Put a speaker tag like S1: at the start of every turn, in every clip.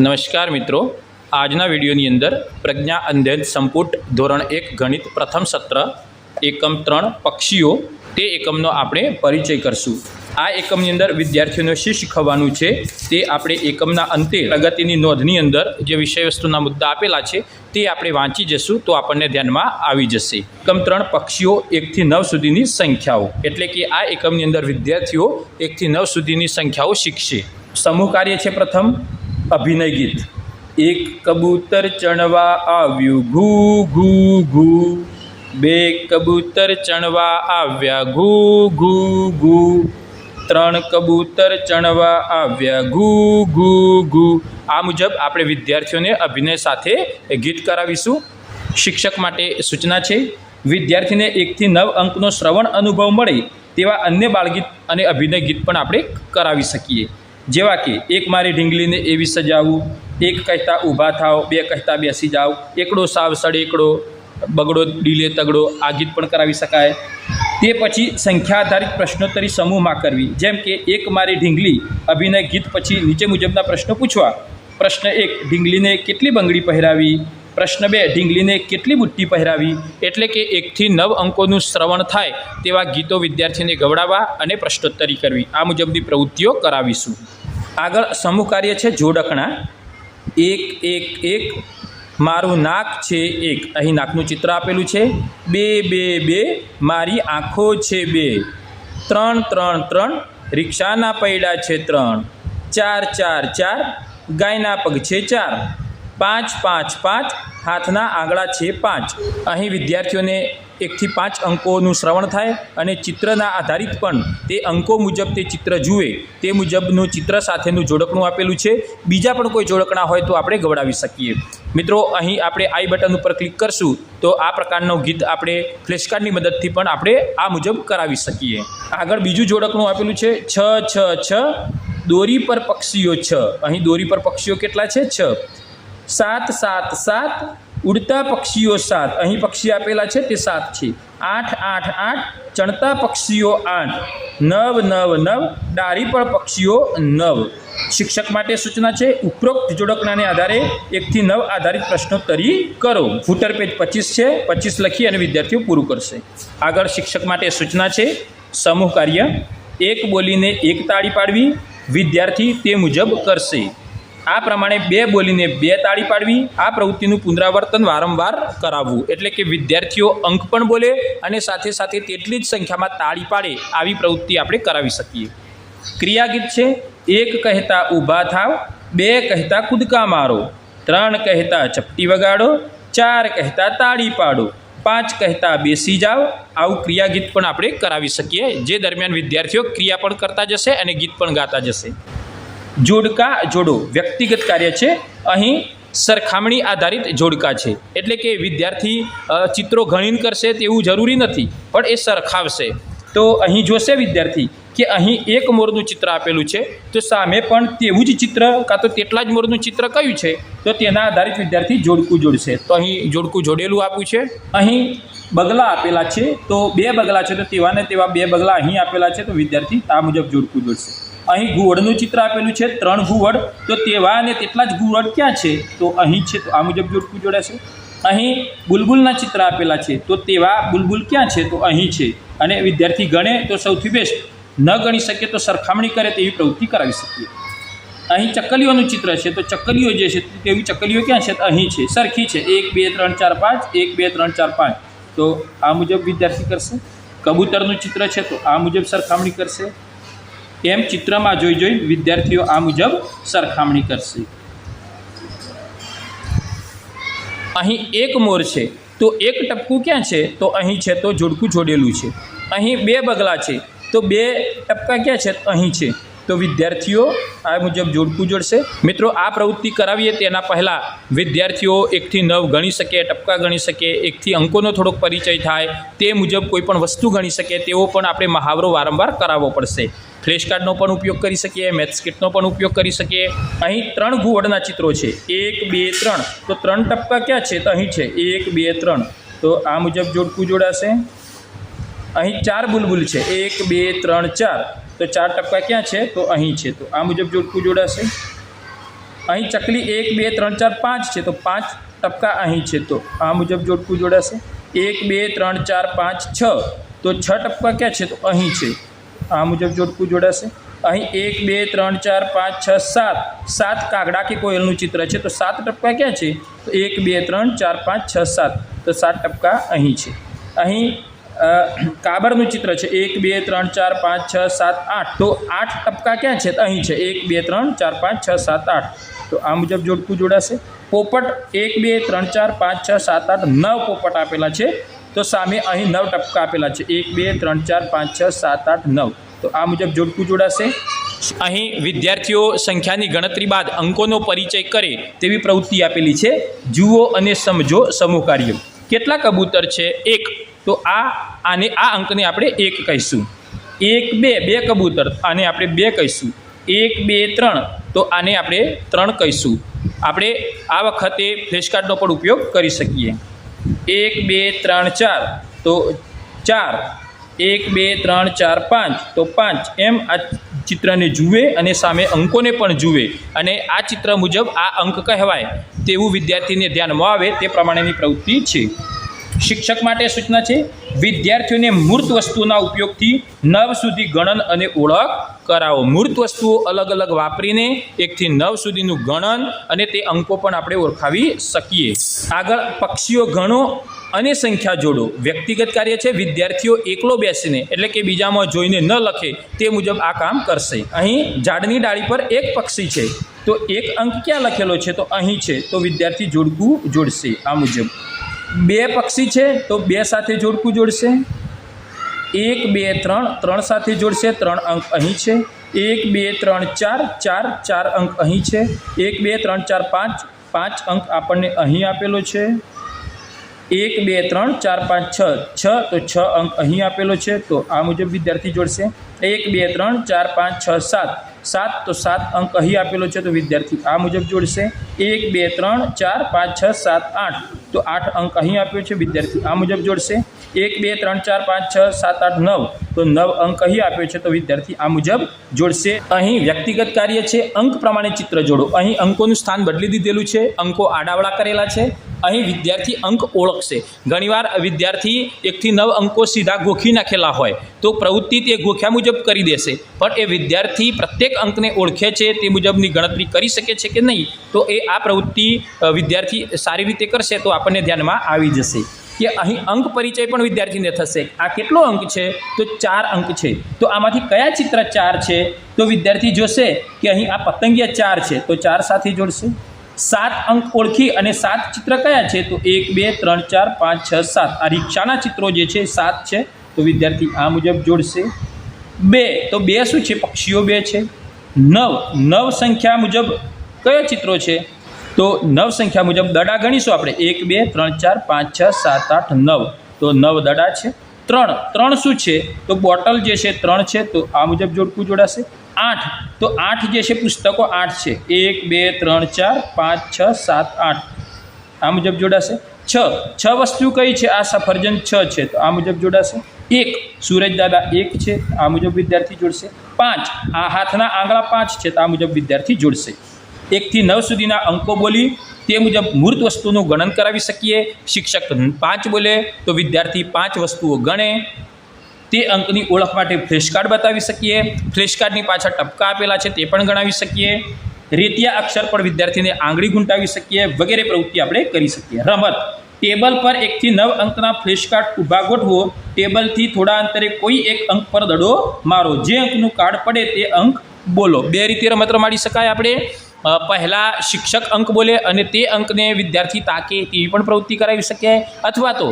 S1: નમસ્કાર મિત્રો. આજના વિડીયોની અંદર પ્રજ્ઞા અંધેન સંપુટ ધોરણ એક ગણિત પ્રથમ સત્ર એકમ ત્રણ પક્ષીઓ તે એકમનો આપણે પરિચય કરશું. આ એકમની અંદર વિદ્યાર્થીઓને શું શીખવવાનું છે તે આપણે એકમના અંતે પ્રગતિની નોંધની અંદર જે વિષય વસ્તુના મુદ્દા આપેલા છે તે આપણે વાંચી જશું તો આપણને ધ્યાનમાં આવી જશે. એકમ ત્રણ પક્ષીઓ એકથી નવ સુધીની સંખ્યાઓ. એટલે કે આ એકમની અંદર વિદ્યાર્થીઓ એકથી નવ સુધીની સંખ્યાઓ શીખશે. સમૂહ કાર્ય છે પ્રથમ. અભિનય ગીત. એક કબૂતર ચણવા આવ્યું, ઘૂ ઘૂ ઘૂ. બે કબૂતર ચણવા આવ્યા, ઘૂ ઘૂ ઘૂ. ત્રણ કબૂતર ચણવા આવ્યા, ઘૂ ઘૂ ઘૂ. આ મુજબ આપણે વિદ્યાર્થીઓને અભિનય સાથે ગીત કરાવીશું. શિક્ષક માટે સૂચના છે, વિદ્યાર્થીને એકથી નવ અંકનો શ્રવણ અનુભવ મળે તેવા અન્ય બાળગીત અને અભિનય ગીત પણ આપણે કરાવી શકીએ. જેવા કે એક મારી ઢીંગલીને એવી સજાવું, એક કહેતા ઊભા થાવ બે કહેતા બેસી જાઓ, એકડો સાવ સડેકડો બગડો, ડીલે, તગડો, આ ગીત પણ કરાવી શકાય. તે પછી સંખ્યા આધારિત પ્રશ્નોત્તરી સમૂહમાં કરવી. જેમ કે, એક મારી ઢીંગલી અભિનય ગીત પછી નીચે મુજબના પ્રશ્નો પૂછવા. પ્રશ્ન એક, ઢીંગલીને કેટલી બંગડી પહેરાવી? પ્રશ્ન બે, ઢીંગલીને કેટલી બુટ્ટી પહેરાવી? એટલે કે એકથી નવ અંકોનું શ્રવણ થાય તેવા ગીતો વિદ્યાર્થીને ગવડાવવા અને પ્રશ્નોત્તરી કરવી. આ મુજબની પ્રવૃત્તિઓ કરાવીશું. આગળ સમૂહ કાર્ય છે જોડકણા. એક એક એક. મારું નાક છે એક. અહીં નાકનું ચિત્ર આપેલું છે. બે બે બે. મારી આંખો છે બે. ત્રણ ત્રણ ત્રણ. રિક્ષાના પૈડા છે ત્રણ. ચાર ચાર ચાર. ગાયના પગ છે ચાર. પાંચ પાંચ પાંચ. હાથના આંગળા છે પાંચ. અહીં વિદ્યાર્થીઓને એકથી પાંચ અંકોનું શ્રવણ થાય અને ચિત્રના આધારિત પણ તે અંકો મુજબ તે ચિત્ર જુએ, તે મુજબનું ચિત્ર સાથેનું જોડકણું આપેલું છે. બીજા પણ કોઈ જોડકણા હોય તો આપણે ગવડાવી શકીએ. મિત્રો, અહીં આપણે આઈ બટન ઉપર ક્લિક કરશું તો આ પ્રકારનું ગીત આપણે ફ્લેશકાર્ડની મદદથી પણ આપણે આ મુજબ કરાવી શકીએ. આગળ બીજું જોડકણું આપેલું છે, છ છ છ, દોરી પર પક્ષીઓ, છ. અહીં દોરી પર પક્ષીઓ કેટલા છે? છ. સાત સાત સાત ઉડતા પક્ષીઓ સાત. અહીં પક્ષી આપેલા છે તે સાત છે. આઠ આઠ આઠ, ચણતા પક્ષીઓ આઠ. નવ નવ નવ ડારી પર પક્ષીઓ નવ. શિક્ષક માટે સૂચના છે, ઉપરોક્ત જોડકણાને આધારે એકથી નવ આધારિત પ્રશ્નોત્તરી કરો. ફૂટર પેજ પચીસ છે, પચીસ લખી અને વિદ્યાર્થીઓ પૂરું કરશે. આગળ શિક્ષક માટે સૂચના છે, સમૂહ કાર્ય. એક બોલીને એક તાળી પાડવી. વિદ્યાર્થી તે મુજબ કરશે. આ પ્રમાણે બે બોલીને બે તાળી પાડવી, આ પ્રવૃત્તિનું પુનરાવર્તન વારંવાર કરાવવું. એટલે કે વિદ્યાર્થીઓ અંક પણ બોલે અને સાથે સાથે તેટલી જ સંખ્યામાં તાળી પાડે આવી પ્રવૃત્તિ આપણે કરાવી શકીએ. ક્રિયાગીત છે, એક કહેતા ઊભા થાવ, બે કહેતા કૂદકા મારો, ત્રણ કહેતા ચપટી વગાડો, ચાર કહેતા તાળી પાડો, પાંચ કહેતા બેસી જાઓ આવું ક્રિયાગીત પણ આપણે કરાવી શકીએ, જે દરમિયાન વિદ્યાર્થીઓ ક્રિયા પણ કરતા જશે અને ગીત પણ ગાતા જશે. જોડકા જોડો. વ્યક્તિગત કાર્ય છે. અહીં સરખામણી આધારિત જોડકા છે. એટલે કે વિદ્યાર્થી ચિત્રો ગણીને કરશે તેવું જરૂરી નથી, પણ એ સરખાવશે. તો અહીં જોશે વિદ્યાર્થી કે અહીં એક મોરનું ચિત્ર આપેલું છે. તો સામે પણ તેવું જ ચિત્ર, કાં તો તેટલા જ મોરનું ચિત્ર કયું છે? તો તેના આધારિત વિદ્યાર્થી જોડકું જોડશે. તો અહીં જોડકું જોડેલું આપ્યું છે. અહીં બગલા આપેલા છે. તો બે બગલા છે, તો તેવા ને તેવા બે બગલા અહીં આપેલા છે. તો વિદ્યાર્થી આ મુજબ જોડકું જોડશે. અહીં ઘુવડનું ચિત્ર આપેલું છે, ત્રણ ઘુવડ તો તેવા અને તેટલા જ ઘુવડ ક્યાં છે? તો અહીં છે, તો આ મુજબ જોડકું જોડાશે. અહીં બુલબુલના ચિત્ર આપેલા છે, તો તેવા બુલબુલ ક્યાં છે? તો અહીં છે. અને વિદ્યાર્થી ગણે તો સૌથી બેસ્ટ. ન ગણી શકે તો સરખામણી કરે તેવી પ્રવૃત્તિ કરાવી શકીએ. અહીં ચકલીઓનું ચિત્ર છે, તો ચકલીઓ જે છે, તેવી ચકલીઓ ક્યાં છે? અહીં છે. સરખી છે. એક, બે, ત્રણ, ચાર, પાંચ. એક, બે, ત્રણ, ચાર, પાંચ. તો આ મુજબ વિદ્યાર્થી કરશે. કબૂતરનું ચિત્ર છે, તો આ મુજબ સરખામણી કરશે. એમ ચિત્રમાં જોઈ જોઈ વિદ્યાર્થીઓ આ મુજબ સરખામણી કરશે. અહીં એક મોર છે. તો એક ટપકું ક્યાં છે? તો અહીં છે તો જોડકું જોડેલું છે. અહીં બે બગલા છે. તો બે ટપકા ક્યાં છે? અહીં છે. તો વિદ્યાર્થીઓ આ મુજબ જોડકું જોડશે. મિત્રો, આ પ્રવૃત્તિ કરાવીએ તેના પહેલાં વિદ્યાર્થીઓ એકથી નવ ગણી શકે, ટપકા ગણી શકે, એકથી અંકોનો થોડોક પરિચય થાય, તે મુજબ કોઈ પણ વસ્તુ ગણી શકે, તેવો પણ આપણે મહાવરો વારંવાર કરાવવો પડશે. ફ્લેશ કાર્ડનો પણ ઉપયોગ કરી શકીએ, મેથ્સ કિટનો પણ ઉપયોગ કરી શકીએ. અહીં ત્રણ ઘુવડના ચિત્રો છે. એક, બે, ત્રણ. તો ત્રણ ટપકા ક્યાં છે? તો અહીં છે. એક, બે, ત્રણ. તો આ મુજબ જોડકું જોડાશે. અહીં ચાર બુલબુલ છે. એક, બે, ત્રણ, ચાર. તો ચાર ટપકા ક્યાં છે? તો અહીં છે. તો આ મુજબ જોડકું જોડાશે. અહીં ચકલી એક, બે, ત્રણ, ચાર, પાંચ છે. તો પાંચ ટપકા અહીં છે. તો આ મુજબ જોડકું જોડાશે. એક, બે, ત્રણ, ચાર, પાંચ, છ. તો છ ટપકા ક્યાં છે? તો અહીં છે. આ મુજબ જોડકું જોડાશે. અહીં એક, બે, ત્રણ, ચાર, પાંચ, છ, સાત. સાત કાગડા કે કોયલનું ચિત્ર છે. તો સાત ટપકા ક્યાં છે? તો એક, બે, ત્રણ, ચાર, પાંચ, છ, સાત. તો સાત ટપકા અહીં છે. અહીં કાબરનું ચિત્ર છે. એક, બે, ત્રણ, ચાર, પાંચ, છ, સાત, આઠ. તો આઠ ટપકા ક્યાં છે? અહીં છે. એક, બે, ત્રણ, ચાર, પાંચ, છ, સાત, આઠ. તો આ મુજબ જોડકું જોડાશે. પોપટ એક, બે, ત્રણ, ચાર, પાંચ, છ, સાત, આઠ, નવ પોપટ આપેલા છે. તો સામે અહીં નવ ટપકા આપેલા છે. એક, બે, ત્રણ, ચાર, પાંચ, છ, સાત, આઠ, નવ. તો આ મુજબ જોડકું જોડાશે. અહીં વિદ્યાર્થીઓ સંખ્યાની ગણતરી બાદ અંકોનો પરિચય કરે તેવી પ્રવૃત્તિ આપેલી છે. જુઓ અને સમજો સમૂહ કાર્ય કેટલા કબૂતર છે? એક તો આ આને આ અંકને આપણે એક કહીશું. એક, બે બે કબૂતર, આને આપણે બે કહીશું. એક, બે, ત્રણ, તો આને આપણે ત્રણ કહીશું. આપણે આ વખતે ફ્લેશકાર્ડનો પણ ઉપયોગ કરી શકીએ. એક, બે, ત્રણ, ચાર, તો ચાર. એક, બે, ત્રણ, ચાર, પાંચ, તો પાંચ. એમ આ ચિત્રને જુએ અને સામે અંકોને પણ જુએ. અને આ ચિત્ર મુજબ આ અંક કહેવાય. તેવું વિદ્યાર્થીને ધ્યાનમાં આવે તે પ્રમાણેની પ્રવૃત્તિ છે. શિક્ષક માટે સૂચના છે, વિદ્યાર્થીઓને મૂર્ત વસ્તુઓના ઉપયોગથી નવ સુધી ગણન અને ઓળખ કરાવો. મૂર્ત વસ્તુઓ અલગ અલગ વાપરીને એકથી નવ સુધીનું ગણન અને તે અંકો પણ આપણે ઓળખાવી શકીએ. આગળ પક્ષીઓ ગણો અને સંખ્યા જોડો. વ્યક્તિગત કાર્ય છે, વિદ્યાર્થીઓ એકલો બેસીને એટલે કે બીજામાં જોઈને ન લખે તે મુજબ આ કામ કરશે. અહીં ઝાડની ડાળી પર એક પક્ષી છે, તો એક અંક ક્યાં લખેલો છે? તો અહીં છે, તો વિદ્યાર્થી જોડકું જોડશે આ મુજબ. બે પક્ષી છે, તો બે સાથે જોડકું જોડશે. એક, બે, ત્રણ ત્રણ સાથે જોડશે, ત્રણ અંક અહીં છે. એક, બે, ત્રણ, ચાર ચાર ચાર અંક અહીં છે. એક, બે, ત્રણ, ચાર, પાંચ પાંચ અંક આપણને અહીં આપેલો છે. એક, બે, ત્રણ, ચાર, પાંચ, છ છ, તો છ અંક અહીં આપેલો છે, તો આ મુજબ વિદ્યાર્થી જોડશે. એક, બે, ત્રણ, ચાર, પાંચ, છ, સાત. સાત તો સાત અંક અહીં આપેલો છે તો વિદ્યાર્થી આ મુજબ જોડશે. એક, બે, ત્રણ, ચાર, પાંચ, છ, સાત, આઠ. તો આઠ અંક અહીં આપ્યો છે વિદ્યાર્થી. આ મુજબ જોડશે. એક, બે, ત્રણ, ચાર, પાંચ, છ, સાત, આઠ, નવ. તો નવ અંક અહીં આપ્યો છે તો વિદ્યાર્થી આ મુજબ જોડશે. અહીં વ્યક્તિગત કાર્ય છે, અંક પ્રમાણે ચિત્ર જોડો. અહીં અંકોનું સ્થાન બદલી દીધેલું છે, અંકો આડાવડા કરેલા છે. અહીં વિદ્યાર્થી અંક ઓળખશે. ઘણીવાર વિદ્યાર્થી એકથી નવ અંકો સીધા ગોખી નાખેલા હોય તો પ્રવૃત્તિ તે ગોખ્યા મુજબ કરી દેશે. પણ એ વિદ્યાર્થી પ્રત્યેક અંકને ઓળખે છે, તે મુજબની ગણતરી કરી શકે છે કે નહીં, તો એ આ પ્રવૃત્તિ વિદ્યાર્થી સારી રીતે કરશે તો આપણને ધ્યાનમાં આવી જશે. કે અહીં અંક પરિચય પણ વિદ્યાર્થીને થશે. આ કેટલો અંક છે? તો ચાર અંક છે. તો આમાંથી કયા ચિત્ર ચાર છે? તો વિદ્યાર્થી જોશે કે અહીં આ પતંગિયા ચાર છે. તો ચાર સાથે જોડશે. સાત અંક ઓળખી અને સાત ચિત્ર કયા છે? તો એક, બે, ત્રણ, ચાર, પાંચ, છ, સાત. આ રિક્ષાના ચિત્રો જે છે સાત છે. તો વિદ્યાર્થી આ મુજબ જોડશે. બે. તો બે શું છે? પક્ષીઓ બે છે. નવ. નવ સંખ્યા મુજબ કયો ચિત્રો છે? તો નવ સંખ્યા મુજબ દડા ગણીશું આપણે. એક, બે, ત્રણ, ચાર, પાંચ, છ, સાત, આઠ, નવ. તો નવ દડા છે. ત્રણ. ત્રણ શું છે? તો બોટલ જે છે, ત્રણ છે. તો આ મુજબ જોડકું જોડાશે. આઠ. તો આઠ જે છે, પુસ્તકો આઠ છે. એક, બે, ત્રણ, ચાર, પાંચ, છ, સાત, આઠ. આ મુજબ જોડાશે. છ. છ વસ્તુ કઈ છે? આ સફરજન છ છે. તો આ મુજબ જોડાશે. એક. સૂરજ દાદા એક છે. આ મુજબ વિદ્યાર્થી જોડશે. પાંચ. આ હાથના આંગળા પાંચ છે. તો આ મુજબ વિદ્યાર્થી જોડશે. એકથી નવ સુધીના અંકો બોલી તે મુજબ મૂર્ત વસ્તુનું ગણન કરાવી શકીએ. શિક્ષક પાંચ બોલે તો વિદ્યાર્થી પાંચ વસ્તુઓ ગણે. તે અંકની ઓળખ માટે ફ્લેશકાર્ડ બતાવી શકીએ. ફ્લેશકાર્ડની પાછળ ટપકા આપેલા છે તે પણ ગણાવી શકીએ. રેતિયા અક્ષર પર વિદ્યાર્થીને આંગળી ગુંટાવી શકીએ વગેરે પ્રવૃત્તિ આપણે કરી શકીએ. રમત. ટેબલ પર એકથી નવ અંકના ફ્લેશકાર્ડ ઊભા ગોઠવો. ટેબલથી થોડા અંતરે કોઈ એક અંક પર દડો મારો. જે અંકનું કાર્ડ પડે તે અંક બોલો. બે રીતે રમત રમાડી શકાય આપણે. પહેલા શિક્ષક અંક બોલે અને તે અંકને વિદ્યાર્થી તાકે તેવી પણ પ્રવૃત્તિ કરાવી શકે અથવા તો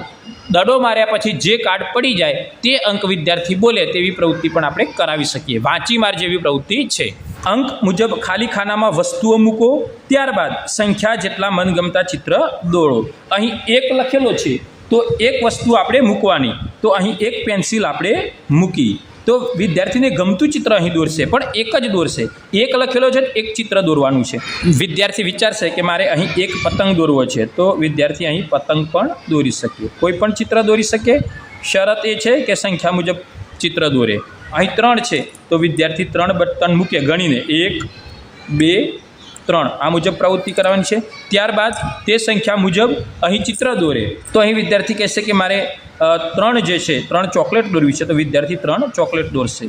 S1: દડો માર્યા પછી જે કાર્ડ પડી જાય તે અંક વિદ્યાર્થી બોલે તેવી પ્રવૃત્તિ પણ આપણે કરાવી શકીએ. વાંચી માર જેવી પ્રવૃત્તિ છે. અંક મુજબ ખાલી ખાનામાં વસ્તુઓ મૂકો, ત્યારબાદ સંખ્યા જેટલા મનગમતા ચિત્ર દોડો અહીં એક લખેલો છે, તો એક વસ્તુ આપણે મૂકવાની, તો અહીં એક પેન્સિલ આપણે મૂકી. તો વિદ્યાર્થીને ગમતું ચિત્ર અહીં દોરશે, પણ એક જ દોરશે. એક લખેલો છે એક ચિત્ર દોરવાનું છે. વિદ્યાર્થી વિચારશે કે મારે અહીં એક પતંગ દોરવો છે, તો વિદ્યાર્થી અહીં પતંગ પણ દોરી શકે. કોઈ પણ ચિત્ર દોરી શકે. શરત એ છે કે સંખ્યા મુજબ ચિત્ર દોરે. અહીં ત્રણ છે, તો વિદ્યાર્થી ત્રણ બટન મૂકે ગણીને એક, બે, ત્રણ. આ મુજબ પ્રવૃત્તિ કરવાની છે. ત્યારબાદ તે સંખ્યા મુજબ અહીં ચિત્ર દોરે. તો અહીં વિદ્યાર્થી કહેશે કે મારે ત્રણ જે છે, ત્રણ ચોકલેટ દોરવી છે, તો વિદ્યાર્થી ત્રણ ચોકલેટ દોરશે.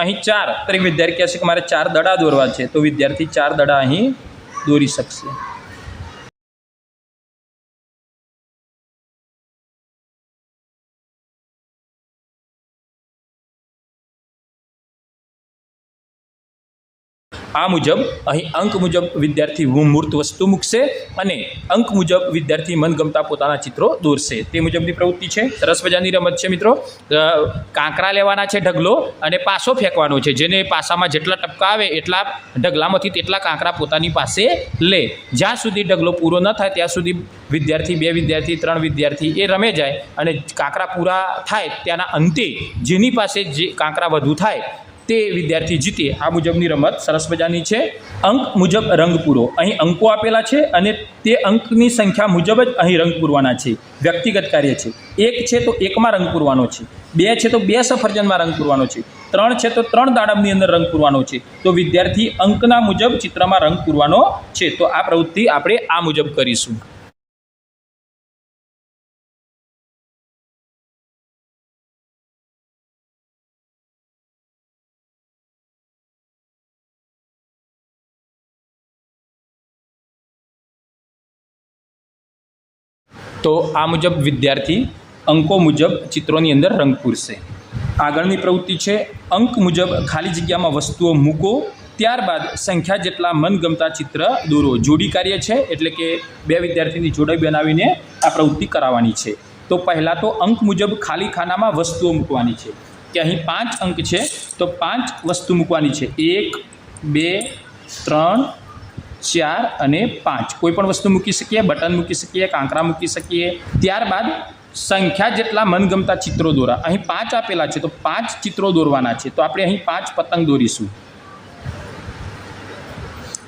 S1: અહીં ચાર એક વિદ્યાર્થી કહેશે કે મારે ચાર દડા દોરવા છે, તો વિદ્યાર્થી ચાર દડા અહીં દોરી શકશે. આ મુજબ અહીં અંક મુજબ વિદ્યાર્થી મૂર્ત વસ્તુ મૂકશે અને અંક મુજબ વિદ્યાર્થી મનગમતા પોતાના ચિત્રો દોરશે. તે મુજબની પ્રવૃત્તિ છે. સરસ મજાની રમત છે મિત્રો. કાંકરા લેવાના છે ઢગલો અને પાસો ફેંકવાનો છે. જેને પાસામાં જેટલા ટપકા આવે એટલા ઢગલામાંથી તેટલા કાંકરા પોતાની પાસે લે. જ્યાં સુધી ઢગલો પૂરો ન થાય ત્યાં સુધી વિદ્યાર્થી, બે વિદ્યાર્થી, ત્રણ વિદ્યાર્થી એ રમે જાય અને કાંકરા પૂરા થાય ત્યાંના અંતે જેની પાસે જે કાંકરા વધુ થાય તે વિદ્યાર્થી જીતે. આ મુજબની રમત સરસ મજાની છે. અંક મુજબ રંગ પૂરો. અહીં અંકો આપેલા છે અને તે અંકની સંખ્યા મુજબ જ અહીં રંગ પૂરવાના છે. વ્યક્તિગત કાર્ય છે. એક છે તો એકમાં રંગ પૂરવાનો છે. બે છે તો બે સફરજનમાં રંગ પૂરવાનો છે. ત્રણ છે તો ત્રણ દાડમની અંદર રંગ પૂરવાનો છે. તો વિદ્યાર્થી અંકના મુજબ ચિત્રમાં રંગ પૂરવાનો છે. તો આ પ્રવૃત્તિ આપણે આ મુજબ કરીશું. તો આ મુજબ વિદ્યાર્થી અંકો મુજબ ચિત્રોની અંદર રંગ પૂરશે. આગળની પ્રવૃત્તિ છે, અંક મુજબ ખાલી જગ્યામાં વસ્તુઓ મૂકો, ત્યારબાદ સંખ્યા જેટલા મનગમતા ચિત્ર દોરો. જોડી કાર્ય છે, એટલે કે બે વિદ્યાર્થીની જોડી બનાવીને આ પ્રવૃત્તિ કરાવવાની છે. તો પહેલાં તો અંક મુજબ ખાલી ખાનામાં વસ્તુઓ મૂકવાની છે. કે અહીં પાંચ અંક છે, તો પાંચ વસ્તુ મૂકવાની છે. એક, બે, ત્રણ ચાર અને પાંચ. કોઈ પણ વસ્તુ મૂકી શકીએ, બટન મૂકી શકીએ, કાંકરા મૂકી શકીએ, ત્યારબાદ સંખ્યા જેટલા મનગમતા ચિત્રો દોરા. અહીં પાંચ આપેલા છે, તો પાંચ ચિત્રો દોરવાના છે. તો આપણે અહીં પાંચ પતંગ દોરીશું.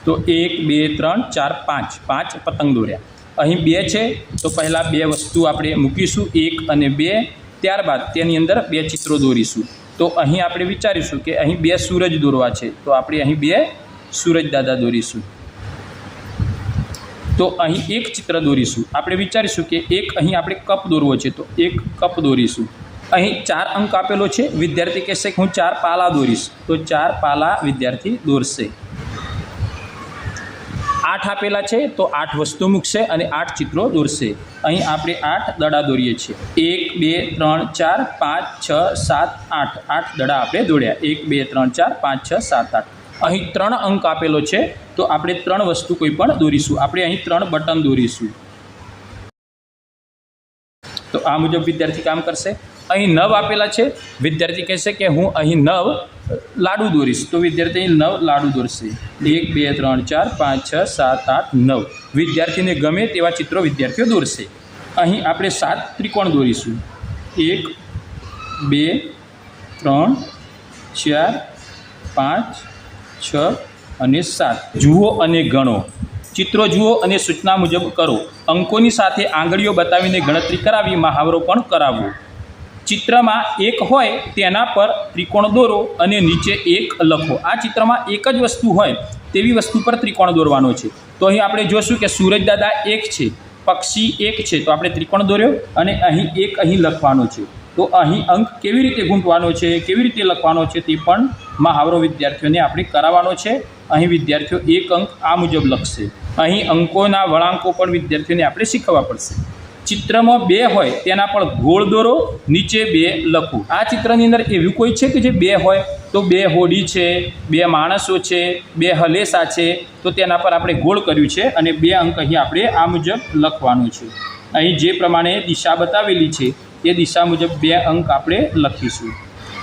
S1: તો એક, બે, ત્રણ, ચાર, પાંચ. પાંચ પતંગ દોર્યા. અહીં બે છે, તો પહેલાં બે વસ્તુ આપણે મૂકીશું. એક અને બે. ત્યારબાદ તેની અંદર બે ચિત્રો દોરીશું. તો અહીં આપણે વિચારીશું કે અહીં બે સૂરજ દોરવા છે. તો આપણે અહીં બે સૂરજ દાદા દોરીશું. તો અહીં એક ચિત્ર દોરીશું. આપણે વિચારીશું કે એક અહીં આપણે કપ દોરવો છે, તો એક કપ દોરીશું. અહીં ચાર અંક આપેલો છે. વિદ્યાર્થી કહેશે કે હું ચાર પાલા દોરીશ. તો ચાર પાલા વિદ્યાર્થી દોરશે. આઠ આપેલા છે, તો આઠ વસ્તુ મૂકશે અને આઠ ચિત્રો દોરશે. અહીં આપણે આઠ દડા દોરીએ છીએ. એક, બે, ત્રણ, ચાર, પાંચ, છ, સાત, આઠ. આઠ દડા આપણે દોડ્યા એક, બે, ત્રણ, ચાર, પાંચ, છ, સાત, આઠ. અહીં ત્રણ અંક આપેલો છે, તો આપણે ત્રણ વસ્તુ કોઈ પણ દોરીશું. આપણે અહીં ત્રણ બટન દોરીશું. તો આ મુજબ વિદ્યાર્થી કામ કરશે. અહીં નવ આપેલા છે. વિદ્યાર્થી કહેશે કે હું અહીં નવ લાડુ દોરીશ. તો વિદ્યાર્થી અહીં નવ લાડુ દોરશે. એક, બે, ત્રણ, ચાર, પાંચ, છ, સાત, આઠ, નવ. વિદ્યાર્થીને ગમે તેવા ચિત્રો વિદ્યાર્થીઓ દોરશે. અહીં આપણે સાત ત્રિકોણ દોરીશું. એક, બે, ત્રણ, ચાર, પાંચ છ અને સાત. જુઓ અને ગણો. ચિત્રો જુઓ અને સૂચના મુજબ કરો. અંકોની સાથે આંગળીઓ બતાવીને ગણતરી કરાવી, મહાવરો પણ કરાવવો ચિત્રમાં એક હોય તેના પર ત્રિકોણ દોરો અને નીચે એક લખો. આ ચિત્રમાં એક જ વસ્તુ હોય તેવી વસ્તુ પર ત્રિકોણ દોરવાનો છે. તો અહીં આપણે જોશું કે સૂરજદાદા એક છે, પક્ષી એક છે. તો આપણે ત્રિકોણ દોર્યો અને અહીં એક અહીં લખવાનો છે. તો અહીં અંક કેવી રીતે ગૂંટવાનો છે, કેવી રીતે લખવાનો છે તે પણ મહાવરો વિદ્યાર્થીઓને આપણે કરાવવાનો છે. અહીં વિદ્યાર્થીઓ એક અંક આ મુજબ લખશે. અહીં અંકોના વળાંકો પણ વિદ્યાર્થીઓને આપણે શીખવવા પડશે. ચિત્રમાં બે હોય તેના પણ ગોળ દોરો, નીચે બે લખો. આ ચિત્રની અંદર એવું કોઈ છે કે જે બે હોય? તો બે હોડી છે, બે માણસો છે, બે હલેસા છે, તો તેના પર આપણે ગોળ કર્યું છે અને બે અંક અહીં આપણે આ મુજબ લખવાનું છે. અહીં જે પ્રમાણે દિશા બતાવેલી છે એ દિશા મુજબ બે અંક આપણે લખીશું.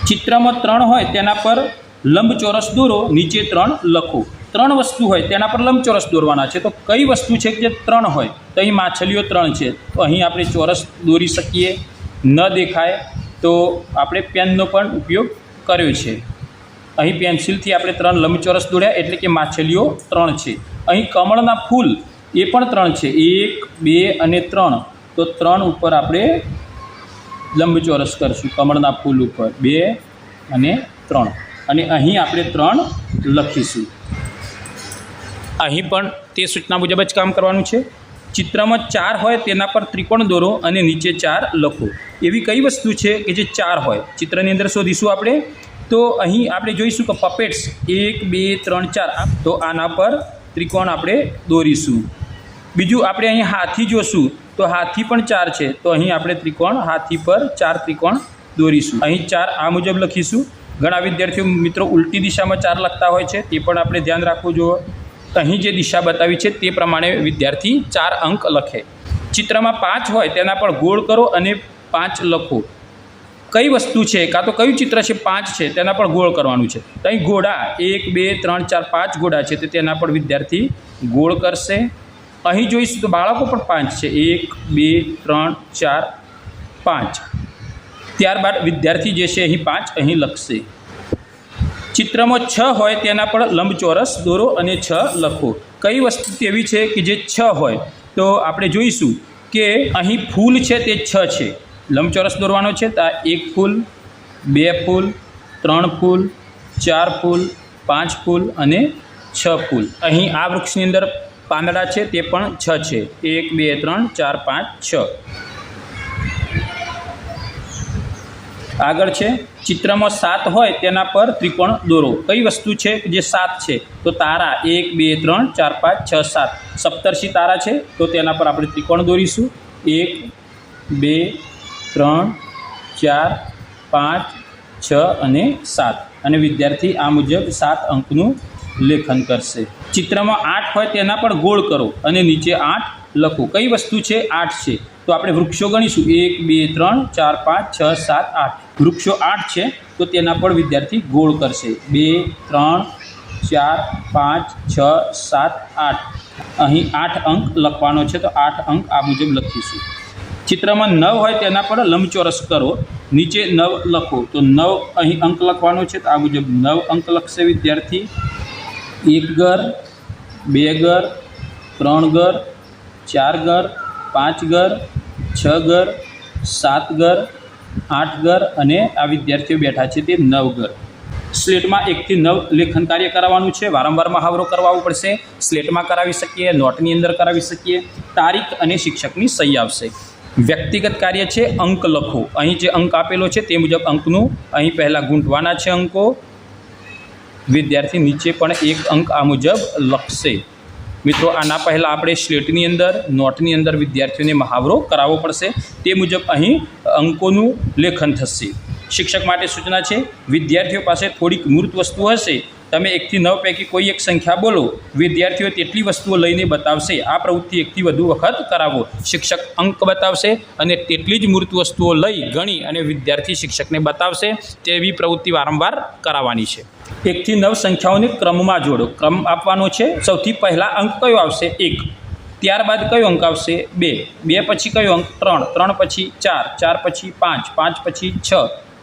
S1: ચિત્રમાં ત્રણ હોય તેના પર લંબચોરસ દોરો, નીચે ત્રણ લખો. ત્રણ વસ્તુ હોય તેના પર લંબચોરસ દોરવાના છે. તો કઈ વસ્તુ છે કે જે ત્રણ હોય? તો અહીં માછલીઓ ત્રણ છે. તો અહીં આપણે ચોરસ દોરી શકીએ. ન દેખાય. તો આપણે પેનનો પણ ઉપયોગ કર્યો છે. અહીં પેન્સિલથી આપણે ત્રણ લંબચોરસ દોર્યા, એટલે કે માછલીઓ ત્રણ છે. અહીં કમળના ફૂલ એ પણ ત્રણ છે. એક, બે અને ત્રણ. તો ત્રણ ઉપર આપણે લંબચોરસ કરશું, કમળના ફૂલ ઉપર. બે અને ત્રણ. અને અહીં આપણે ત્રણ લખીશું. અહીં પણ તે સૂચના મુજબ જ કામ કરવાનું છે. ચિત્રમાં ચાર હોય તેના પર ત્રિકોણ દોરો અને નીચે ચાર લખો. એવી કઈ વસ્તુ છે કે જે ચાર હોય? ચિત્રની અંદર શોધીશું આપણે. તો અહીં આપણે જોઈશું કે પપેટ્સ એક, બે, ત્રણ, ચાર. તો આના પર ત્રિકોણ આપણે દોરીશું. બીજું આપણે અહીં હાથી જોશું. તો હાથી પણ ચાર છે. તો અહીં આપણે ત્રિકોણ, હાથી પર ચાર ત્રિકોણ દોરીશું. અહીં ચાર આ મુજબ લખીશું. ઘણા વિદ્યાર્થીઓ મિત્રો ઉલટી દિશામાં ચાર લખતા હોય છે, તે પણ આપણે ધ્યાન રાખવું જોઈએ અહીં જે દિશા બતાવી છે, તે પ્રમાણે વિદ્યાર્થી ચાર અંક લખે. ચિત્રમાં પાંચ હોય, તેના પર ગોળ કરો અને પાંચ લખો. કઈ વસ્તુ છે? કાં તો કયું ચિત્ર છે? પાંચ છે, તેના પર ગોળ કરવાનું છે. અહીં ઘોડા, એક, બે, ત્રણ, ચાર, પાંચ ઘોડા છે, તો તેના પર વિદ્યાર્થી ગોળ કરશે. અહીં જોઈશું તો બાળકો પણ પાંચ છે. એક, બે, ત્રણ, ચાર, પાંચ. ત્યારબાદ વિદ્યાર્થી જે છે અહીં પાંચ અહીં લખશે. ચિત્રમાં છ હોય તેના પર લંબચોરસ દોરો અને છ લખો. કઈ વસ્તુ એવી છે કે જે છ હોય? તો આપણે જોઈશું કે અહીં ફૂલ છે તે છ છે. લંબચોરસ દોરવાનો છે તો એક ફૂલ, બે ફૂલ, ત્રણ ફૂલ, ચાર ફૂલ, પાંચ ફૂલ અને છ ફૂલ. અહીં આ વૃક્ષની અંદર પાંદડા છે, તે પણ છ છે. એક, બે, ત્રણ, ચાર, પાંચ, છ. આગળ છે, ચિત્રમાં સાત હોય તેના પર ત્રિકોણ દોરો. કઈ વસ્તુ છે જે સાત છે? તો તારા એક, બે, ત્રણ, ચાર, પાંચ, છ, સાત. સપ્તર્ષિ તારા છે, તો તેના પર આપણે ત્રિકોણ દોરીશું. એક, બે, ત્રણ, ચાર, પાંચ, છ અને સાત. અને વિદ્યાર્થી આ મુજબ સાત અંકનું લેખન કરશે. ચિત્રમાં આઠ હોય તેના પર ગોળ કરો અને નીચે આઠ લખો. કઈ વસ્તુ છે? આઠ છે. તો આપણે વૃક્ષો ગણીશું. એક, બે, ત્રણ, ચાર, પાંચ, છ, સાત, આઠ. વૃક્ષો આઠ છે, તો તેના પર વિદ્યાર્થી ગોળ કરશે. બે, ત્રણ, ચાર, પાંચ, છ, સાત, આઠ. અહીં આઠ અંક લખવાનો છે, તો આઠ અંક આ મુજબ લખીશું. ચિત્રમાં નવ હોય તેના પર લંબચોરસ કરો. નીચે નવ લખો. તો નવ અહીં અંક લખવાનો છે, તો આ મુજબ નવ અંક લખશે વિદ્યાર્થી. એક ઘર, બે ઘર, ત્રણ ઘર, ચાર ઘર, પાંચ ઘર, છ ઘર, સાત ઘર, આઠ ઘર અને આ વિદ્યાર્થીઓ બેઠા છે તે નવ ઘર. સ્લેટમાં એકથી નવ લેખન કાર્ય કરાવવાનું છે. વારંવાર મહાવરો કરાવવું પડશે. સ્લેટમાં કરાવી શકીએ, નોટની અંદર કરાવી શકીએ. તારીખ અને શિક્ષકની સહી આવશે. વ્યક્તિગત કાર્ય છે અંક લખો અહીં જે અંક આપેલો છે તે મુજબ અંકનું અહીં પહેલાં ગૂંટવાના છે અંકો. વિદ્યાર્થી નીચે પણ એક અંક આ મુજબ લખશે. મિત્રો, આના પહેલાં આપણે સ્લેટની અંદર, નોટની અંદર વિદ્યાર્થીઓને મહાવરો કરાવવો પડશે. તે મુજબ અહીં અંકોનું લેખન થશે. શિક્ષક માટે સૂચના છે, વિદ્યાર્થીઓ પાસે થોડીક મૂર્ત વસ્તુ હશે. તમે એકથી નવ પૈકી કોઈ એક સંખ્યા બોલો. વિદ્યાર્થીઓ તેટલી વસ્તુઓ લઈને બતાવશે. આ પ્રવૃત્તિ એકથી વધુ વખત કરાવો. શિક્ષક અંક બતાવશે અને તેટલી જ મૂર્ત વસ્તુઓ લઈ ગણી અને વિદ્યાર્થી શિક્ષકને બતાવશે તેવી પ્રવૃત્તિ વારંવાર કરાવવાની છે. એકથી નવ સંખ્યાઓને ક્રમમાં જોડો. ક્રમ આપવાનો છે. સૌથી પહેલાં અંક કયો આવશે? એક. ત્યારબાદ કયો અંક આવશે? બે. બે પછી કયો અંક? ત્રણ. ત્રણ પછી ચાર. ચાર પછી પાંચ. પાંચ પછી છ.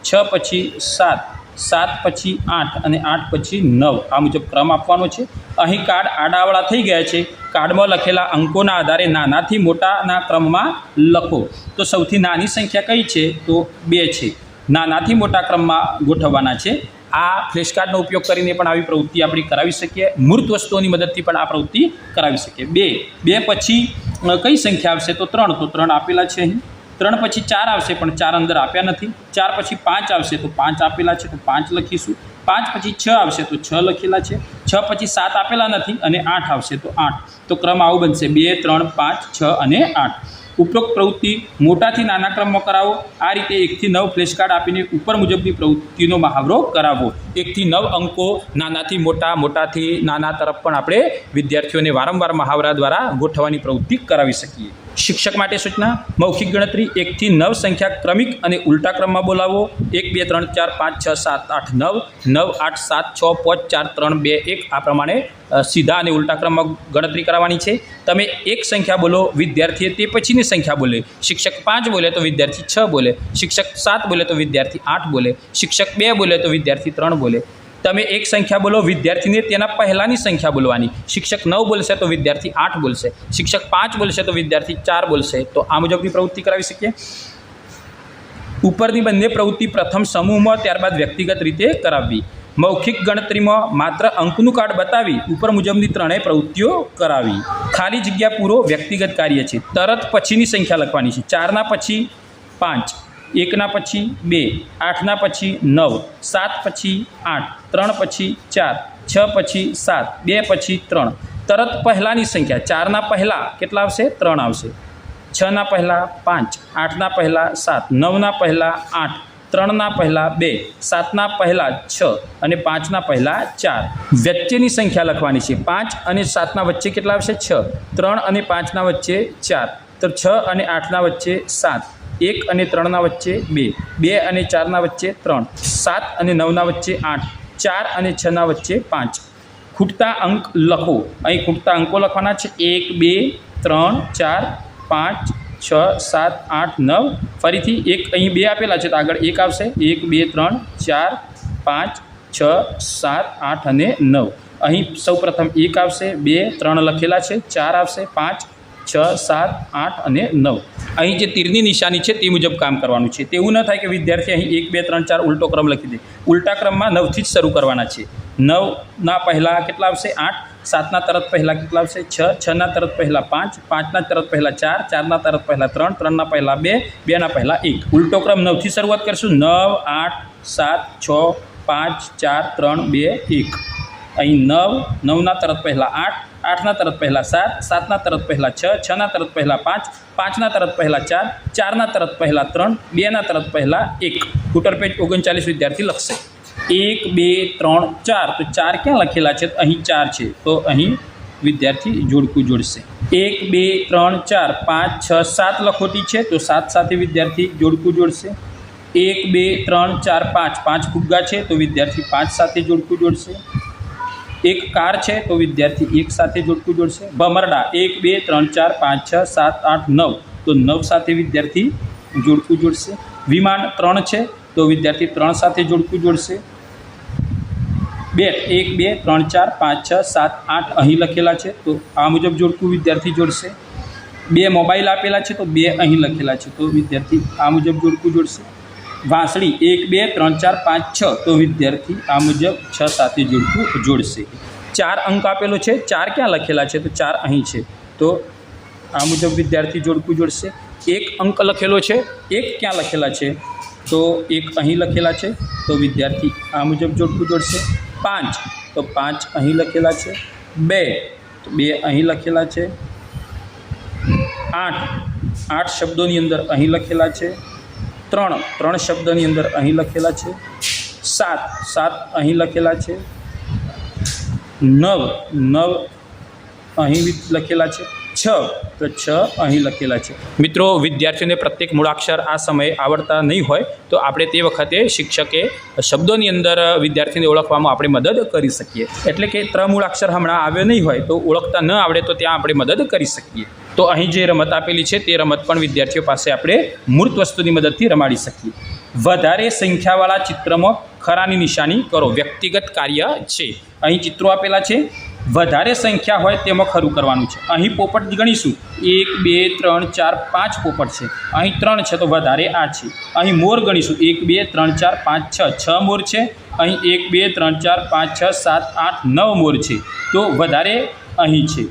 S1: છ પછી સાત. સાત પછી આઠ અને આઠ પછી નવ. આ મુજબ ક્રમ આપવાનો છે. અહીં કાર્ડ આડાવાળા થઈ ગયા છે. કાર્ડમાં લખેલા અંકોના આધારે નાનાથી મોટાના ક્રમમાં લખો. તો સૌથી નાની સંખ્યા કઈ છે? તો બે છે. નાનાથી મોટા ક્રમમાં ગોઠવવાના છે. આ ફ્લેશ કાર્ડનો ઉપયોગ કરીને પણ આવી પ્રવૃત્તિ આપણે કરાવી શકીએ. મૂર્ત વસ્તુઓની મદદથી પણ આ પ્રવૃત્તિ કરાવી શકીએ. બે. બે પછી કઈ સંખ્યા આવશે? તો ત્રણ. તો ત્રણ આપેલા છે અહીં. ત્રણ પછી ચાર આવશે, પણ ચાર અંદર આપ્યા નથી. ચાર પછી પાંચ આવશે, તો પાંચ આપેલા છે, તો પાંચ લખીશું. પાંચ પછી છ આવશે, તો છ લખેલા છે. છ પછી સાત આપેલા નથી અને આઠ આવશે, તો આઠ. તો ક્રમ આવું બનશે. બે, ત્રણ, પાંચ, છ અને આઠ. ઉપરોક્ત પ્રવૃત્તિ મોટાથી નાના ક્રમમાં કરાવો. આ રીતે એકથી નવ ફ્લેશ કાર્ડ આપીને ઉપર મુજબની પ્રવૃત્તિનો મહાવરો કરાવો. એકથી નવ અંકો નાનાથી મોટા, મોટાથી નાના તરફ પણ આપણે વિદ્યાર્થીઓને વારંવાર મહાવરા દ્વારા ગોઠવવાની પ્રવૃત્તિ કરાવી શકીએ. શિક્ષક માટે સૂચના, મૌખિક ગણતરી એકથી નવ સંખ્યા ક્રમિક અને ઉલટા ક્રમમાં બોલાવો. એક, બે, ત્રણ, ચાર, પાંચ, છ, સાત, આઠ, નવ. નવ, આઠ, સાત, છ, પાંચ, ચાર, ત્રણ, બે, એક આ પ્રમાણે સીધા અને ઉલટા ક્રમમાં ગણતરી કરાવવાની છે. તમે એક સંખ્યા બોલો, વિદ્યાર્થીએ તે પછીની સંખ્યા બોલે. શિક્ષક પાંચ બોલે તો વિદ્યાર્થી છ બોલે. શિક્ષક સાત બોલે તો વિદ્યાર્થી આઠ બોલે. શિક્ષક બે બોલે તો વિદ્યાર્થી ત્રણ બોલે. તમે એક સંખ્યા બોલો, વિદ્યાર્થીને તેના પહેલાંની સંખ્યા બોલવાની. શિક્ષક નવ બોલશે તો વિદ્યાર્થી આઠ બોલશે. શિક્ષક પાંચ બોલશે તો વિદ્યાર્થી ચાર બોલશે. તો આ મુજબની પ્રવૃત્તિ કરાવી શકીએ? ઉપરની બંને પ્રવૃત્તિ પ્રથમ સમૂહમાં, ત્યારબાદ વ્યક્તિગત રીતે કરાવવી. મૌખિક ગણતરીમાં માત્ર અંકનું કાર્ડ બતાવી, ઉપર મુજબની ત્રણેય પ્રવૃત્તિઓ કરાવી. ખાલી જગ્યા પૂરો વ્યક્તિગત કાર્ય છે. તરત પછીની સંખ્યા લખવાની છે. ચારના પછી પાંચ. એકના પછી બે, આઠના પછી નવ, સાત પછી આઠ, ત્રણ પછી ચાર, છ પછી સાત, બે પછી ત્રણ. તરત પહેલાંની સંખ્યા, ચારના પહેલાં કેટલા આવશે? ત્રણ આવશે. છના પહેલાં પાંચ, આઠના પહેલાં સાત, નવના પહેલાં આઠ, ત્રણના પહેલાં બે, સાતના પહેલાં છ અને પાંચના પહેલાં ચાર. વચ્ચેની સંખ્યા લખવાની છે. પાંચ અને સાતના વચ્ચે કેટલા આવશે? છ. ત્રણ અને પાંચના વચ્ચે ચાર. તો છ અને આઠના વચ્ચે સાત. એક અને ત્રણના વચ્ચે બે બે અને ચારના વચ્ચે ત્રણ, સાત અને નવના વચ્ચે આઠ, ચાર અને છના વચ્ચે પાંચ. ખૂટતા અંક લખો. અહીં ખૂટતા અંકો લખવાના છે. એક, બે, ત્રણ, ચાર, પાંચ, છ, સાત, આઠ, નવ. ફરીથી એક અહીં બે આપેલા છે તો આગળ એક આવશે. એક, બે, ત્રણ, ચાર, પાંચ, છ, સાત, આઠ અને નવ. અહીં સૌપ્રથમ એક આવશે, બે, ત્રણ લખેલા છે. ચાર આવશે, પાંચ છ, સાત, આઠ અને નવ. અહીં જે તીરની નિશાની છે તે મુજબ કામ કરવાનું છે. તેવું ન થાય કે વિદ્યાર્થી અહીં એક, બે, ત્રણ, ચાર ઉલટો ક્રમ લખી દે. ઉલટા ક્રમમાં નવથી જ શરૂ કરવાના છે. નવના પહેલાં કેટલા આવશે? આઠ. સાતના તરત પહેલાં કેટલા આવશે? છ. છના તરત પહેલાં પાંચ. પાંચના તરત પહેલાં ચાર. ચારના તરત પહેલાં ત્રણ. ત્રણના પહેલાં બે. બેના પહેલાં એક. ઉલટો ક્રમ નવથી શરૂઆત કરશું. નવ, આઠ, સાત, છ, પાંચ, ચાર, ત્રણ, બે, એક. અહીં નવ, નવના તરત પહેલાં આઠ, આઠના તરત પહેલાં સાત, સાતના તરત પહેલાં છ, છના તરત પહેલાં પાંચ, પાંચના તરત પહેલાં ચાર, ચારના તરત પહેલાં ત્રણ, બેના તરત પહેલાં એક. ફૂટર પેજ ઓગણચાલીસ વિદ્યાર્થી લખશે. એક, બે, ત્રણ, ચાર. તો ચાર ક્યાં લખેલા છે? અહીં ચાર છે. તો અહીં વિદ્યાર્થી જોડકું જોડશે. એક, બે, ત્રણ, ચાર, પાંચ, છ, સાત લખોટી છે. તો સાત સાથે વિદ્યાર્થી જોડકું જોડશે. એક, બે, ત્રણ, ચાર, પાંચ. પાંચ ફુગ્ગા છે. તો વિદ્યાર્થી પાંચ સાથે જોડકું જોડશે. એક કાર છે તો વિદ્યાર્થી એક સાથે જોડકું જોડશે. ભમરડા એક, બે, ત્રણ, ચાર, પાંચ, છ, સાત, આઠ, નવ. તો નવ સાથે વિદ્યાર્થી જોડકું જોડશે. વિમાન ત્રણ છે તો વિદ્યાર્થી ત્રણ સાથે જોડકું જોડશે. બેટ એક, બે, ત્રણ, ચાર, પાંચ, છ, સાત, આઠ અહીં લખેલા છે તો આ મુજબ જોડકું વિદ્યાર્થી જોડશે. બે મોબાઈલ આપેલા છે તો બે અહીં લખેલા છે તો વિદ્યાર્થી આ મુજબ જોડકું જોડશે. વાંસળી એક, બે, ત્રણ, ચાર, પાંચ, છ. તો વિદ્યાર્થી આ મુજબ છ સાથે જોડકું જોડશે. ચાર અંક આપેલો છે. ચાર ક્યાં લખેલા છે? તો ચાર અહીં છે. તો આ મુજબ વિદ્યાર્થી જોડકું જોડશે. એક અંક લખેલો છે. એક ક્યાં લખેલા છે? તો એક અહીં લખેલા છે. તો વિદ્યાર્થી આ મુજબ જોડકું જોડશે. પાંચ. તો પાંચ અહીં લખેલા છે. બે. તો બે અહીં લખેલા છે. આઠ. આઠ શબ્દોની અંદર અહીં લખેલા છે. ત્રણ ત્રણ શબ્દની અંદર અહીં લખેલા છે. સાત સાત અહીં લખેલા છે. નવ નવ અહીં લખેલા છે. છ. તો છ અહીં લખેલા છે. મિત્રો, વિદ્યાર્થીઓને પ્રત્યેક મૂળાક્ષર આ સમયે આવડતા નહીં હોય, તો આપણે તે વખતે શિક્ષકે શબ્દોની અંદર વિદ્યાર્થીને ઓળખવામાં આપણે મદદ કરી શકીએ. એટલે કે ત્રમૂળાક્ષર હમણાં આવ્યો નહીં હોય, તો ઓળખતા ન આવડે, તો ત્યાં આપણે મદદ કરી શકીએ. તો અહીં જે રમત આપેલી છે, તે રમત પણ વિદ્યાર્થીઓ પાસે આપણે મૂર્ત વસ્તુની મદદથી રમાડી શકીએ. વધારે સંખ્યાવાળા ચિત્રમાં ખરાની નિશાની કરો. વ્યક્તિગત કાર્ય છે. અહીં ચિત્રો આપેલા છે. વધારે સંખ્યા હોય તેમાં ખરું કરવાનું છે. અહીં પોપટ ગણીશું. એક, બે, ત્રણ, ચાર, પાંચ પોપટ છે. અહીં ત્રણ છે તો વધારે આ છે. અહીં મોર ગણીશું. એક, બે, ત્રણ, ચાર, પાંચ, છ. છ મોર છે. અહીં એક, બે, ત્રણ, ચાર, પાંચ, છ, સાત, આઠ, નવ મોર છે. તો વધારે અહીં છે.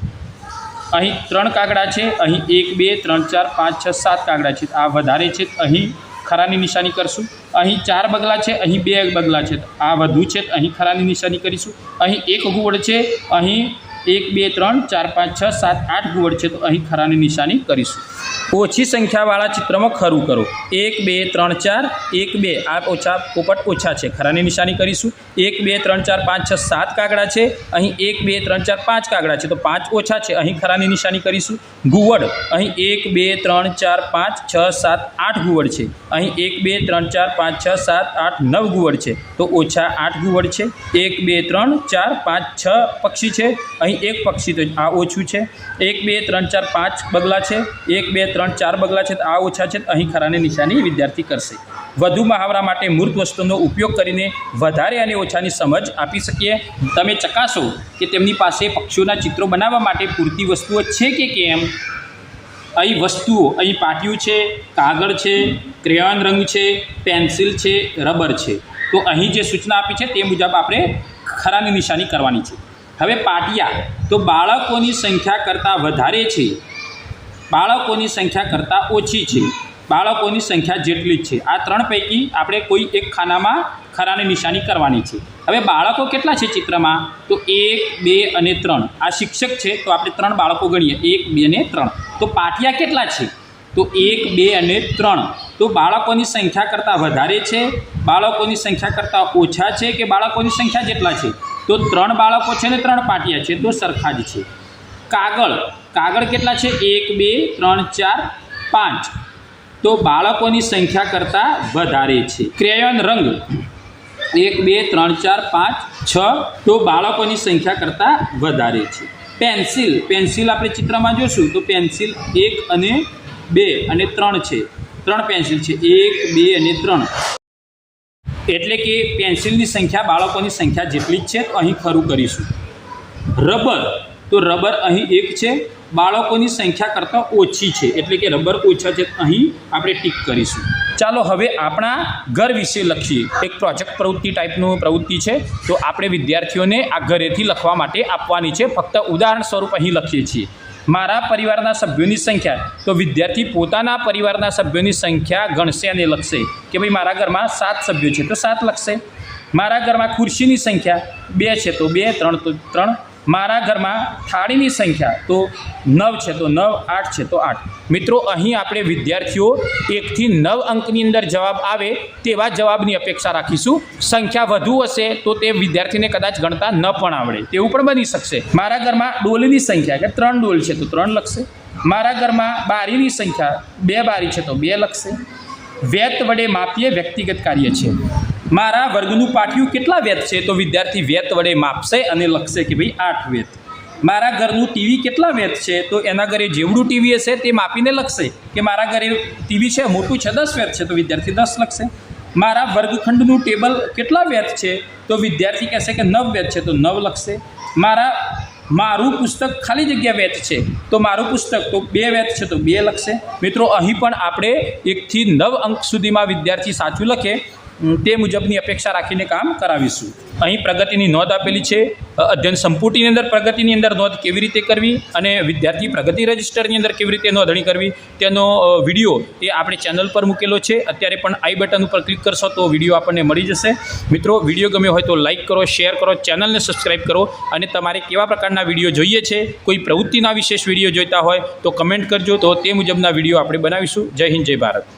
S1: અહીં ત્રણ કાગડા છે. અહીં એક, બે, ત્રણ, ચાર, પાંચ, છ, સાત કાગડા છે. આ વધારે છે. અહીં ખરાની નિશાની કરશું. અહીં ચાર બગલા છે, અહીં બે બગલા છે. આ વધુ છે, અહીં ખરાની નિશાની કરીશું. અહીં એક ગુવડ છે, અહીં એક, બે, ત્રણ, ચાર, પાંચ, છ, સાત, આઠ ગુવડ છે, તો અહીં ખરાની નિશાની કરીશું. ઓછી સંખ્યાવાળા ચિત્રમાં ખરું કરો. એક, બે, ત્રણ, ચાર, એક, બે, આ ઓછા, પોપટ ઓછા છે. ખરાની નિશાની કરીશું. એક, બે, ત્રણ, ચાર, પાંચ, છ, સાત કાગડા છે. અહીં એક, બે, ત્રણ, ચાર, પાંચ કાગડા છે. તો પાંચ ઓછા છે. અહીં ખરાની નિશાની કરીશું. ગુવડ. અહીં એક, બે, ત્રણ, ચાર, પાંચ, છ, સાત, આઠ ગુવડ છે. અહીં એક, બે, ત્રણ, ચાર, પાંચ, છ, સાત, આઠ, નવ ગુવડ છે. તો ઓછા આઠ ગુવડ છે. એક, બે, ત્રણ, ચાર, પાંચ, છ પક્ષી છે. અહીં એક પક્ષી તો આ ઓછું છે. એક, બે, ત્રણ, ચાર, પાંચ બગલા છે. એક, બે, ત્રણ, ચાર બગલા છે. તો આ ઓછા છે. અહીં ખરાની નિશાની વિદ્યાર્થી કરશે. વધુ મહાવરા માટે મૂર્ત વસ્તુનો ઉપયોગ કરીને વધારે અને ઓછાની સમજ આપી શકીએ. તમે ચકાસો કે તેમની પાસે પક્ષીઓના ચિત્રો બનાવવા માટે પૂરતી વસ્તુઓ છે કે કેમ? અહીં વસ્તુઓ, અહીં પાટિયું છે, કાગળ છે, ક્રેયોન રંગ છે, પેન્સિલ છે, રબર છે. તો અહીં જે સૂચના આપી છે તે મુજબ આપણે ખરાની નિશાની કરવાની છે. હવે પાટિયા, તો બાળકોની સંખ્યા કરતાં વધારે છે. બાળકોની સંખ્યા કરતાં ઓછી છે. બાળકોની સંખ્યા જેટલી જ છે. આ ત્રણ પૈકી આપણે કોઈ એક ખાનામાં ખરાની નિશાની કરવાની છે. હવે બાળકો કેટલા છે ચિત્રમાં? તો એક, બે અને ત્રણ. આ શિક્ષક છે, તો આપણે ત્રણ બાળકો ગણીએ. એક, બે અને ત્રણ. તો પાટિયા કેટલા છે? તો એક, બે અને ત્રણ. તો બાળકોની સંખ્યા કરતાં વધારે છે, બાળકોની સંખ્યા કરતાં ઓછા છે કે બાળકોની સંખ્યા જેટલા છે? તો ત્રણ બાળકો છે ને ત્રણ પાટિયા છે, તો સરખા જ છે. કાગળ. કાગળ કેટલા છે? એક, બે, ત્રણ, ચાર, પાંચ. તો બાળકોની સંખ્યા કરતાં વધારે છે. ક્રેયોન રંગ. એક, બે, ત્રણ, ચાર, પાંચ, છ, તો બાળકોની સંખ્યા કરતાં વધારે છે. પેન્સિલ. પેન્સિલ આપણે ચિત્રમાં જોશું તો પેન્સિલ એક અને બે અને ત્રણ છે. ત્રણ પેન્સિલ છે. એક, બે અને ત્રણ. એટલે કે પેન્સિલની સંખ્યા બાળકોની સંખ્યા જેટલી જ છે તો અહીં ખરું કરીશું. રબર. તો રબર અહીં એક છે. બાળકોની સંખ્યા કરતાં ઓછી છે. એટલે કે રબર ઓછા છે. અહીં આપણે ટીક કરીશું. ચાલો હવે આપણા ઘર વિશે લખીએ. એક પ્રોજેક્ટ પ્રવૃત્તિ ટાઈપનું પ્રવૃત્તિ છે. તો આપણે વિદ્યાર્થીઓને આ ઘરેથી લખવા માટે આપવાની છે. ફક્ત ઉદાહરણ સ્વરૂપ અહીં લખીએ છીએ. મારા પરિવારના સભ્યોની સંખ્યા. તો વિદ્યાર્થી પોતાના પરિવારના સભ્યોની સંખ્યા ગણશે અને લખશે કે ભાઈ મારા ઘરમાં સાત સભ્યો છે. તો સાત લખશે. મારા ઘરમાં ખુરશીની સંખ્યા બે છે. તો બે, ત્રણ, તો ત્રણ. મારા ઘરમાં થાળીની સંખ્યા તો નવ છે, તો નવ, આઠ છે, તો આઠ. મિત્રો, અહીં આપણે વિદ્યાર્થીઓ એકથી નવ અંકની અંદર જવાબ આવે તેવા જવાબની અપેક્ષા રાખીશું. સંખ્યા વધુ હશે તો તે વિદ્યાર્થીને કદાચ ગણતા ન પણ આવડે. તેવું પણ બની શકશે. મારા ઘરમાં ડોલની સંખ્યા કે ત્રણ ડોલ છે તો ત્રણ લખશે. મારા ઘરમાં બારીની સંખ્યા બે બારી છે તો બે લખશે. વેત વડે માપીએ વ્યક્તિગત કાર્ય છે. મારા વર્ગનું પાટિયું કેટલા વેત છે? તો વિદ્યાર્થી વેત વડે માપશે અને લખશે કે ભાઈ આઠ વેત મારા ઘરનું ટીવી કેટલા વેત છે? તો એના ઘરે જેવડું ટીવી હશે તે માપીને લખશે. કે મારા ઘરે ટીવી છે, મોટું છે, દસ વેત છે, તો વિદ્યાર્થી દસ લખશે. મારા વર્ગખંડનું ટેબલ કેટલા વેત છે? તો વિદ્યાર્થી કહેશે કે નવ વેત છે, તો નવ લખશે. મારા, મારું પુસ્તક ખાલી જગ્યા વેત છે, તો મારું પુસ્તક તો બે વેત છે, તો બે લખશે. મિત્રો, અહીં પણ આપણે એકથી નવ અંક સુધીમાં વિદ્યાર્થી સાચું લખે. તે મુજબની અપેક્ષા રાખીને કામ કરાવીશું. અહીં પ્રગતિની નોંધ આપેલી છે. અધ્યયન સંપુટીની અંદર પ્રગતિની અંદર નોંધ કેવી રીતે કરવી અને વિદ્યાર્થી પ્રગતિ રજિસ્ટરની અંદર કેવી રીતે નોંધણી કરવી તેનો વીડિયો એ આપણે ચેનલ પર મૂકેલો છે. અત્યારે પણ આઈ બટન ઉપર ક્લિક કરશો તો વીડિયો આપણને મળી જશે. મિત્રો, વીડિયો ગમ્યો હોય તો લાઇક કરો, શેર કરો, ચેનલને સબસ્ક્રાઈબ કરો અને તમારે કેવા પ્રકારના વીડિયો જોઈએ છે, કોઈ પ્રવૃત્તિના વિશેષ વીડિયો જોઈતા હોય તો કમેન્ટ કરજો તો તે મુજબના વીડિયો આપણે બનાવીશું. જય હિન્દ, જય ભારત.